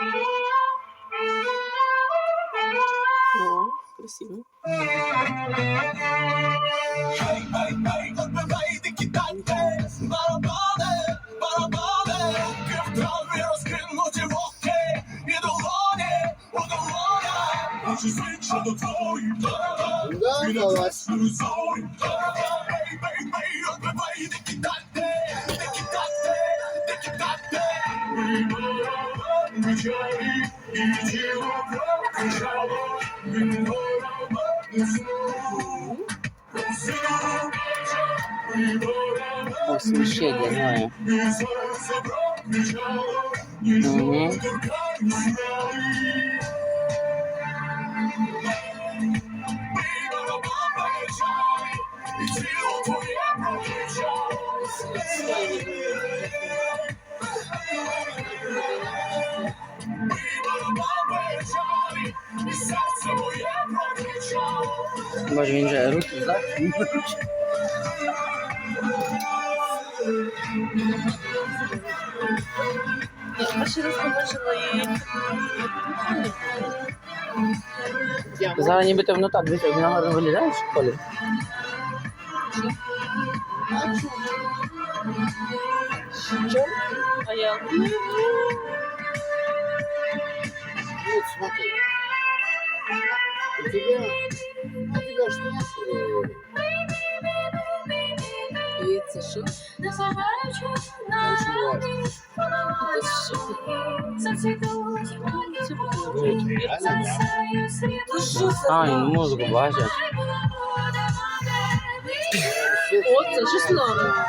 О, красиво. Да, клас. Освещение, знаю. Угу. Боже, він Başlayınca Erol kızlar. Aşırı skończyli. Zara niby to no tak, wiesz, jak na marno wyleżałeś w szkole. A ja... тебя, у тебя ж нет э, І важно. Ну що? А, він музику бачить. О, ж слава.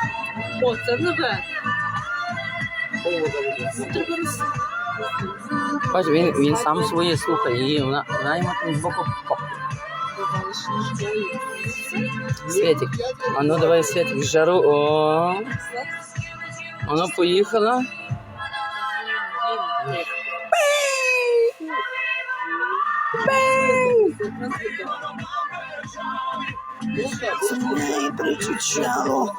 О, це нове. Вот Треба роз... Бач, він, він сам своє слухає, і вона, вона йому там збоку хоп. Світик. А ну давай Світик, в жару. О, воно поїхала. Це неї причучало.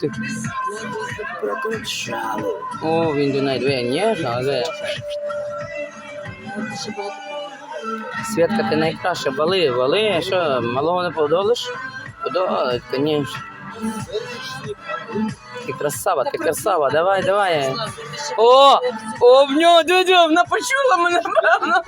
Ти? Прокричало. О, він до неї двоє ніжно, але. Найкраще, вали, вали, що, малого не подолиш? Подолить, звісно. Ти красава, ти красава, давай, давай. О, о, в нього, дядя, вона почула мене, певно.